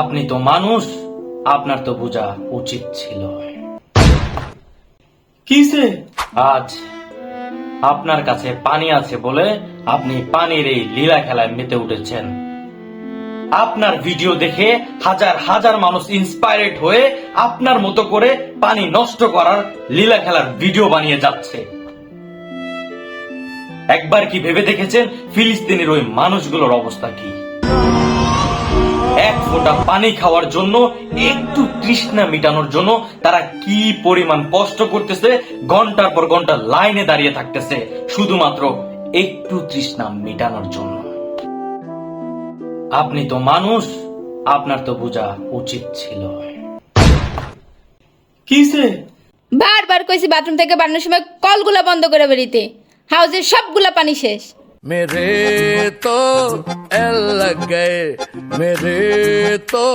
আপনি তো মানুষ আপনার তো বোঝা উচিত ছিল। কিসে আজ আপনার কাছে পানি আছে বলে আপনি পানির এই লীলা খেলায় মেতে উঠেছেন। আপনার ভিডিও দেখে হাজার হাজার মানুষ ইন্সপায়ারেড হয়ে আপনার মতো করে পানি নষ্ট করার লীলা খেলার ভিডিও বানিয়ে যাচ্ছে। একবার কি ভেবে দেখেছেন ফিলিস্তিনের ওই মানুষগুলোর অবস্থা কি? ফোটা পানি খাওয়ার জন্য একটু তৃষ্ণা মিটানোর জন্য তারা কি পরিমাণ কষ্ট করতেছে ঘণ্টার পর ঘণ্টা লাইনে দাঁড়িয়ে থাকতেছে শুধুমাত্র একটু তৃষ্ণা মিটানোর জন্য। আপনি তো মানুষ আপনার তো বোঝা উচিত ছিল। কিসে বারবার কইছি বাথরুম থেকে বানানোর সময় কলগুলা বন্ধ করে বেরিতে হাউজের সবগুলা পানি শেষ। মেরে তো लग गए मेरे तो।